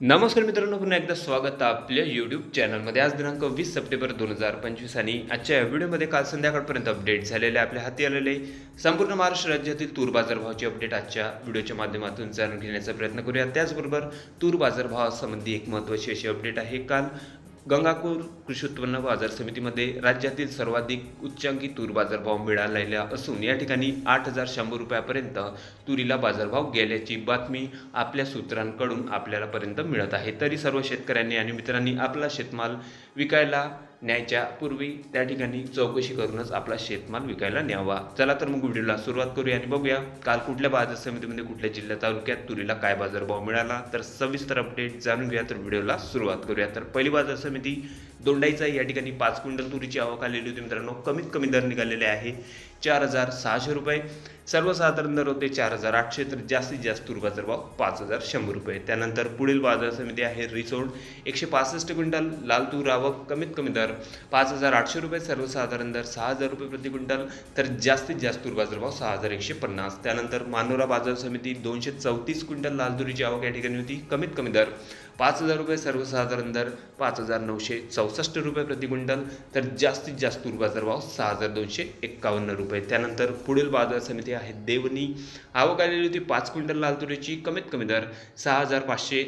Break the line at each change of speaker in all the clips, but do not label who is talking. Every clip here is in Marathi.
नमस्कार मित्रांनो पुन्हा एकदा स्वागत आहे आपल्या यूट्यूब चॅनलमध्ये आज दिनांक वीस सप्टेंबर दोन हजार पंचवीस आणि आजच्या या व्हिडिओमध्ये काल संध्याकाळपर्यंत अपडेट झालेले आपल्या हाती आलेले संपूर्ण महाराष्ट्र राज्यातील तूर बाजारभावाची अपडेट आजच्या व्हिडिओच्या माध्यमातून जाणून घेण्याचा प्रयत्न करूया. त्याचबरोबर तूर बाजारभावासंबंधी एक महत्त्वाची अशी अपडेट आहे. काल गंगापूर कृषी उत्पन्न बाजार समितीमध्ये राज्यातील सर्वाधिक उच्चांकी तूर बाजारभाव मिळालेला असून या ठिकाणी आठ हजार शंभर रुपयापर्यंत तुरीला बाजारभाव गेल्याची बातमी आपल्या सूत्रांकडून आपल्याला पर्यंत मिळत आहे. तरी सर्व शेतकऱ्यांनी आणि मित्रांनी आपला शेतमाल विकायला न्यायच्या पूर्वी त्या ठिकाणी चौकशी करूनच आपला शेतमाल विकायला न्यावा. चला तर मग व्हिडिओला सुरुवात करूया आणि बघूया काल कुठल्या बाजार समितीमध्ये कुठल्या जिल्ह्या तालुक्यात तुरीला काय बाजारभाव मिळाला? तर सविस्तर अपडेट जाणून घेऊया तर व्हिडिओला सुरुवात करूया. तर पहिली बाजार समिती दोंडाईचा या ठिकाणी पाच क्विंटल तुरीची आवक आलेली होती मित्रांनो. कमीत कमी दर निघालेले आहे. चार हजार सहाशे रुपये. सर्वसाधारण दर होते चार हजार आठशे तर जास्तीत जास्त तूर बाजारभाव पाच हजार शंभर रुपये. त्यानंतर पुढील बाजार समिती आहे रिसोड एकशे पासष्ट क्विंटल लाल तूर आवक कमीत कमी दर पाच हजार आठशे रुपये सर्वसाधारण दर सहा हजार रुपये प्रति क्विंटल तर जास्तीत जास्त तूर बाजारभाव सहा हजार एकशे पन्नास. त्यानंतर मानोरा बाजार समिती दोनशे चौतीस क्विंटल लाल तुरीची आवक या ठिकाणी होती कमीत कमी दर पाच हजार रुपये सर्वसाधारण दर पाच हजार नऊशे चौसष्ट रुपये प्रति क्विंटल तर जास्तीत जास्त बाजार भाव सहा हजार दोनशे एक्कावन्न रुपये. त्यानंतर पुढील बाजार समिती आहे देवनी आवक आलेली होती पाच क्विंटल लाल तुरीची कमीत कमी दर सहा हजार पाचशे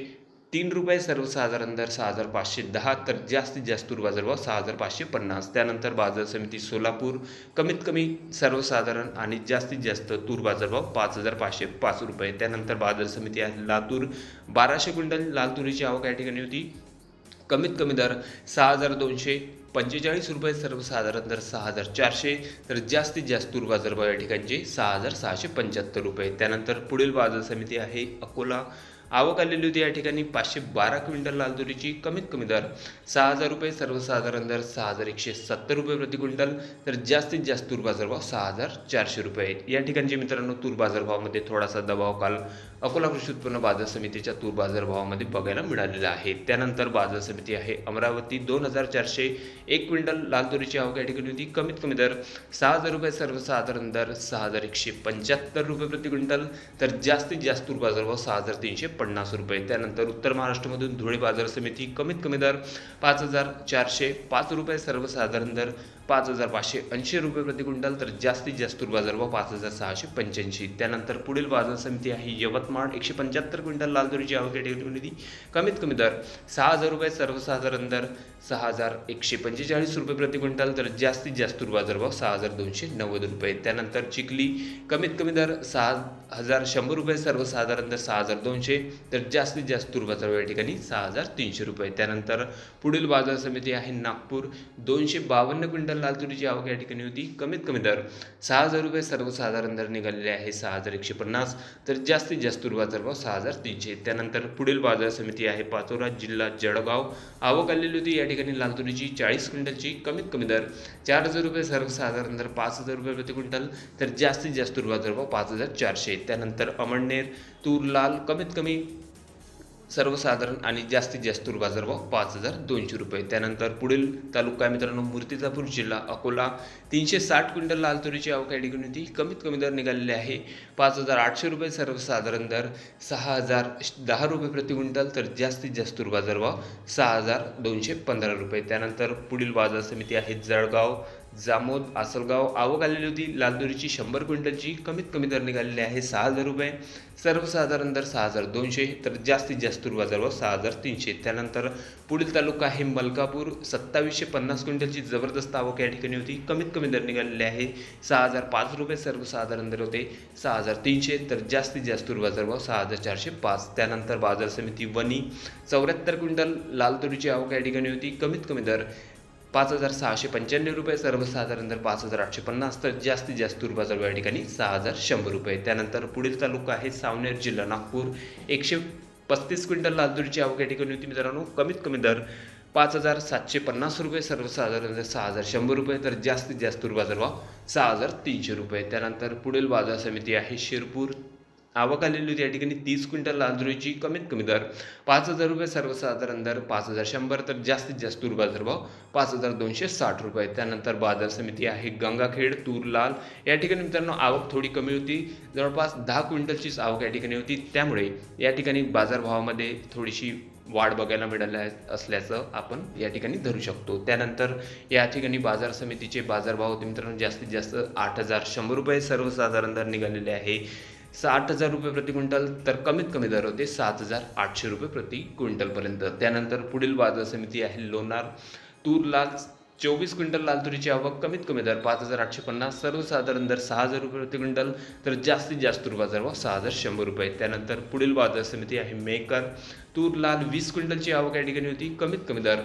तीन रुपये सर्वसाधारण दर सहा हजार पाचशे दहा तर जास्तीत जास्त तूर बाजारभाव सहा हजार पाचशे पन्नास. त्यानंतर बाजार समिती सोलापूर कमीत कमी सर्वसाधारण आणि जास्तीत जास्त तूर बाजारभाव पाच हजार पाचशे पाच रुपये. त्यानंतर बाजार समिती आहे लातूर बाराशे क्विंटल लाल तुरीची आवक या ठिकाणी होती. कमीत कमी दर सहा हजार दोनशे पंचेचाळीस रुपये सर्वसाधारण दर सहा हजार चारशे तर जास्तीत जास्त तूर बाजारभाव या ठिकाणचे सहा हजार सहाशे पंच्याहत्तर रुपये. त्यानंतर पुढील बाजार समिती आहे अकोला आवक आलेली होती. या ठिकाणी पाचशे बारा क्विंटल लाल तुरीची कमीत कमी दर. सहा हजार रुपये सर्वसाधारण दर सहा हजार एकशे सत्तर रुपये प्रति क्विंटल. तर जास्तीत जास्त तूर बाजारभाव सहा हजार चारशे रुपये. या ठिकाणचे मित्रांनो तूर बाजारभावामध्ये थोडासा दबाव काल अकोला कृषी उत्पन्न बाजार समितीच्या तूर बाजारभावामध्ये बघायला मिळालेला आहे. त्यानंतर बाजार समिती आहे. अमरावती दोन हजार चारशे एक क्विंटल लाल तुरीची आवक या ठिकाणी होती. कमीत कमी दर सहा हजार रुपये सर्वसाधारण दर सहा हजार एकशे पंच्याहत्तर रुपये प्रति क्विंटल तर जास्तीत जास्त तूर बाजारभाव सहा हजार तीनशे पन्नास रुपये. त्यानंतर उत्तर महाराष्ट्रामधून धुळे बाजार समिती कमीत कमी दर पाच हजार चारशे पाच रुपये सर्वसाधारण दर पाच हजार पाचशे ऐंशी रुपये प्रति क्विंटल तर जास्तीत जास्त बाजार बाजारभाव पाच हजार सहाशे पंच्याऐंशी. त्यानंतर पुढील बाजार समिती आहे यवतमाळ एकशे पंच्याहत्तर क्विंटल लाल तुरीची आवक कॅटेगरीमध्ये होती कमीत कमी दर सहा हजार रुपये सर्वसाधारण दर सहा हजार एकशे पंचेचाळीस रुपये प्रति क्विंटल तर जास्तीत जास्त बाजार बाजारभाव सहा हजार दोनशे नव्वद रुपये. त्यानंतर चिखली कमीत कमी दर सहा हजार शंभर रुपये सर्वसाधारण दर सहा हजार दोनशे तर जास्तीत जास्त बाजार या ठिकाणी सहा हजार तीनशे रुपये. त्यानंतर पुढील बाजार समिती आहे नागपूर दोनशे बावन्न क्विंटल लाल तुरीची आवक या ठिकाणी होती. कमीत कमी दर सहा हजार रुपये सर्वसाधारण दर निघालेले आहे सहा हजार एकशे पन्नास तर जास्तीत जास्त तूर बाजारभाव सहा हजार तीनशे. त्यानंतर पुढील बाजार समिती आहे पाचोरा जिल्हा जळगाव. आवक आलेली होती या ठिकाणी लाल तुरीची चाळीस क्विंटलची कमीत कमी दर चार हजार रुपये सर्वसाधारण दर पाच हजार रुपये प्रति क्विंटल तर जास्तीत जास्त तूर बाजारभाव पाच हजार चारशे. त्यानंतर अमळनेर तूर लाल कमीत कमी सर्वसाधारण आणि जास्तीत जास्त तूर बाजारभाव पाच हजार दोनशे रुपये. त्यानंतर पुढील तालुका मित्रांनो मूर्तिजापूर जिल्हा अकोला. तीनशे साठ क्विंटल लाल तुरीची आवक या ठिकाणी होती. कमीत कमी दर निघालेले आहे पाच हजार आठशे रुपये सर्वसाधारण दर. सहा हजार दहा रुपये प्रति क्विंटल तर जास्तीत जास्त तूर बाजारभाव सहा हजार दोनशे पंधरा रुपये. त्यानंतर पुढील बाजार समिती आहे जळगाव. जामोद आसलगाव आवक आलेली होती. लाल शंभर क्विंटलची कमीत कमी दर निघालेली आहे सहा हजार रुपये. सर्वसाधारण दर सहा हजार दोनशे तर जास्तीत जास्त तूर बाजारभाव सहा हजार तीनशे. त्यानंतर पुढील तालुका आहे मलकापूर. सत्तावीसशे पन्नास क्विंटलची जबरदस्त आवक या ठिकाणी होती. कमीत कमी दर निघालेले आहे सहा हजार पाच रुपये. सर्वसाधारण दर होते सहा हजार तीनशे तर जास्तीत जास्त तूर बाजारभाव सहा हजार चारशे पाच. त्यानंतर बाजार समिती वनी चौऱ्याहत्तर क्विंटल लाल तुरीची आवक या ठिकाणी होती. कमीत कमी दर पाच हजार सहाशे पंच्याण्णव रुपये सर्वसाधारण दर पाच हजार आठशे पन्नास तर जास्तीत जास्त तूर बाजार या ठिकाणी सहा हजार शंभर रुपये त्यानंतर पुढील तालुका आहे सावनेर जिल्हा नागपूर. एकशे पस्तीस क्विंटल लाल आवक या ठिकाणी होती मित्रांनो. कमीत कमी दर पाच हजार सातशे पन्नास रुपये सर्वसाधारण दर सहा हजार शंभर रुपये तर जास्तीत जास्त तूर बाजारभाव सहा हजार तीनशे रुपये त्यानंतर पुढील बाजार समिती आहे शिरपूर आवक आलेली होती. या ठिकाणी तीस क्विंटल लाल कमीत कमी दर. पाच हजार रुपये सर्वसाधारण दर पाच हजार शंभर तर जास्तीत जास्त तूर बाजारभाव पाच हजार दोनशे साठ रुपये. त्यानंतर बाजार समिती आहे गंगाखेड तूर लाल या ठिकाणी मित्रांनो आवक थोडी कमी होती. जवळपास दहा क्विंटलचीच आवक या ठिकाणी होती. त्यामुळे या ठिकाणी बाजारभावामध्ये थोडीशी वाढ बघायला मिळाल्या असल्याचं आपण या ठिकाणी धरू शकतो. त्यानंतर या ठिकाणी बाजार समितीचे बाजारभाव होते मित्रांनो जास्तीत जास्त आठ हजार शंभर रुपये सर्वसाधारण दर निघालेले आहे. साठ हजार रुपये प्रति क्विंटल तर कमीत कमी दर होते सात हजार आठशे रुपये प्रति क्विंटलपर्यंत. त्यानंतर पुढील बाजार समिती आहे लोणार. तूर लाल चोवीस क्विंटल लाल तुरीची आवक कमीत कमी दर पाच हजार आठशे पन्नास सर्वसाधारण दर सहा हजार रुपये प्रति क्विंटल तर जास्तीत जास्त तूर बाजार भाव सहा हजार शंभर रुपये. त्यानंतर पुढील बाजार समिती आहे मेकर. तूर लाल वीस क्विंटलची आवक या ठिकाणी होती कमीत कमी दर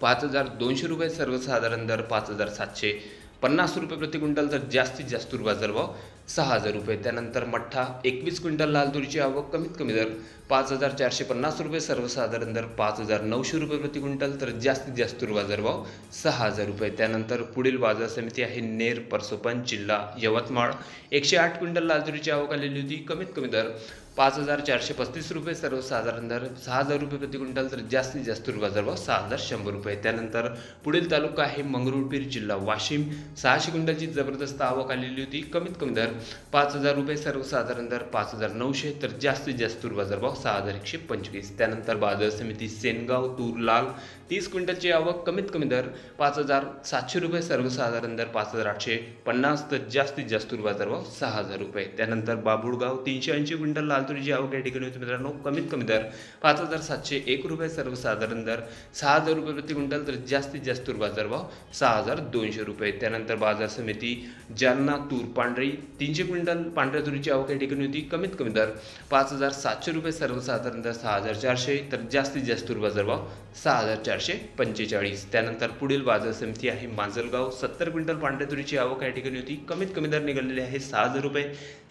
पाच हजार दोनशे रुपये सर्वसाधारण दर पाच हजार सातशे पन्नास रुपये प्रति क्विंटल तर जास्तीत जास्त तूर बाजार भाव सहा हजार रुपये. त्यानंतर मठ्ठा एकवीस क्विंटल लाल तुरीची आवक कमीत कमी दर पाच हजार चारशे पन्नास रुपये सर्वसाधारण दर पाच हजार नऊशे रुपये प्रति क्विंटल तर जास्तीत जास्त तूर बाजार भाव सहा हजार रुपये. त्यानंतर पुढील बाजार समिती आहे नेर परसोपन जिल्हा यवतमाळ. एकशे आठ क्विंटल लाल तुरीची आवक आलेली होती कमीत कमी दर पाच हजार चारशे पस्तीस रुपये सर्वसाधारण दर सहा हजार रुपये प्रति क्विंटल तर जास्तीत जास्त तूर बाजार भाव सहा हजार शंभर रुपये. त्यानंतर पुढील तालुका आहे मंगरुळपीर जिल्हा वाशिम. सहाशे क्विंटलची जबरदस्त आवक आलेली होती कमीत कमी दर पाच हजार रुपये सर्वसाधारण दर पाच हजार नऊशे तर जास्तीत जास्त तूर बाजार भाव सहा हजार एकशे पंचवीस. त्यानंतर बाजार समिती सेनगाव तूर लाल तीस क्विंटलची आवक कमीत कमी दर पाच हजार सातशे रुपये सर्वसाधारण दर पाच हजार आठशे पन्नास तर जास्तीत जास्त तूर बाजार भाव सहा हजार रुपये. त्यानंतर बाबुळगाव तीनशे ऐंशी क्विंटल लाल तुरीची आवक या ठिकाणी होती मित्रांनो कमीत कमी दर पाच हजार सातशे एक रुपये सर्वसाधारण दर सहा हजार रुपये प्रति क्विंटल तर जास्तीत जास्त तूर बाजार भाव सहा हजार दोनशे रुपये. त्यानंतर बाजार समिती जालना तूर पांढरी तीस तीनशे क्विंटल पांढऱ्या तुरीची आवक या ठिकाणी होती. कमीत कमी दर पाच हजार सातशे रुपये सर्वसाधारण दर सहा हजार चारशे तर जास्तीत जास्त तूर बाजार भाव सहा हजार चारशे पंचेचाळीस. त्यानंतर पुढील बाजार समिती आहे माजलगाव. सत्तर क्विंटल पांढऱ्या तुरीची आवक या ठिकाणी होती. कमीत कमी दर निघालेली आहे सहा हजार रुपये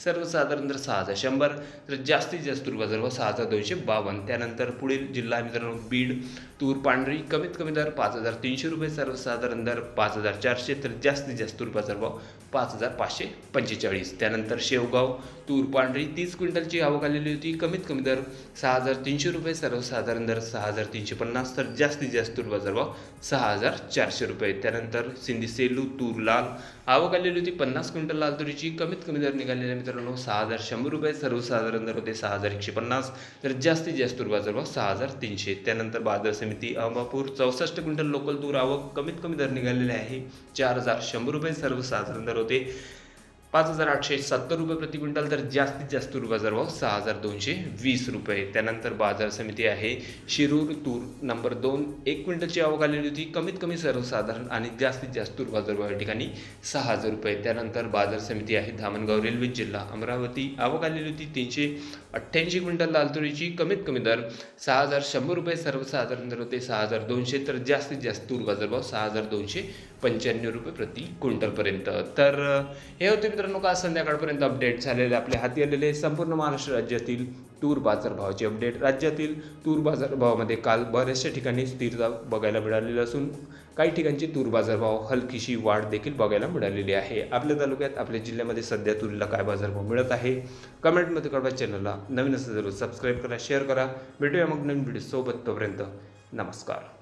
सर्वसाधारण दर सहा हजार शंभर तर जास्तीत जास्त तूर बाजार भाव सहा हजार दोनशे बावन्न. त्यानंतर पुढील जिल्हा मित्रांनो बीड तूर पांढरी कमीत कमी दर पाच हजार तीनशे रुपये सर्वसाधारण दर पाच हजार चारशे तर जास्तीत जास्त तूर बाजार भाव पाच हजार पाचशे पंचेचाळीस. त्यानंतर शेवगाव तूर पांढरी तीस क्विंटलची आवक आलेली होती. कमीत कमी दर सहा हजार तीनशे रुपये सर्वसाधारण दर सहा हजार तीनशे पन्नास तर जास्तीत जास्त तूर बाजारभाव सहा हजार चारशे रुपये. त्यानंतर सिंधी सेलू तूर लाल आवक आलेली होती पन्नास क्विंटल लाल तुरीची. कमीत कमी दर निघालेल्या मित्रांनो सहा हजार शंभर रुपये सर्वसाधारण दर होते सहा हजार एकशे पन्नास तर जास्तीत जास्त तूर बाजारभाव सहा हजार तीनशे. त्यानंतर बाजार समिती अहमापूर चौसष्ट क्विंटल लोकल तूर आवक कमीत कमी दर निघालेले आहे चार हजार शंभर रुपये सर्वसाधारण दर होते. पाच हजार आठशे सत्तर रुपये प्रति क्विंटल तर जास्तीत जास्त तूर बाजारभाव सहा हजार दोनशे वीस रुपये. त्यानंतर बाजार समिती आहे शिरूर तूर नंबर दोन. एक क्विंटलची आवक आलेली होती. कमीत कमी सर्वसाधारण आणि जास्तीत जास्त तूर बाजारभाव या ठिकाणी सहा हजार रुपये. त्यानंतर बाजार समिती आहे धामणगाव रेल्वे जिल्हा अमरावती. आवक आलेली होती तीनशे अठ्ठ्याऐंशी क्विंटल लाल तुरीची कमीत कमी दर सहा हजार शंभर रुपये सर्वसाधारण दर होते सहा हजार दोनशे. तर जास्तीत जास्त तूर बाजारभाव सहा हजार दोनशे पंच्याण्णव रुपये प्रति क्विंटलपर्यंत. तर हे होते मित्रांनो काल संध्याकाळपर्यंत अपडेट झालेले आपल्या हाती आलेले संपूर्ण महाराष्ट्र राज्यातील तूर बाजारभावाचे अपडेट राज्यातील तूर बाजारभावामध्ये काल बऱ्याचशा ठिकाणी स्थिरता बघायला मिळालेली असून काही ठिकाणची तूर बाजारभाव हलकीशी वाढ देखील बघायला मिळालेली आहे. आपल्या तालुक्यात आपल्या जिल्ह्यामध्ये सध्या तुरीला काय बाजारभाव मिळत आहे? कमेंटमध्ये कळवा चॅनलला नवीन असेल जरूर सबस्क्राईब करा शेअर करा. भेटूया मग नवीन व्हिडिओ सोबत तोपर्यंत नमस्कार.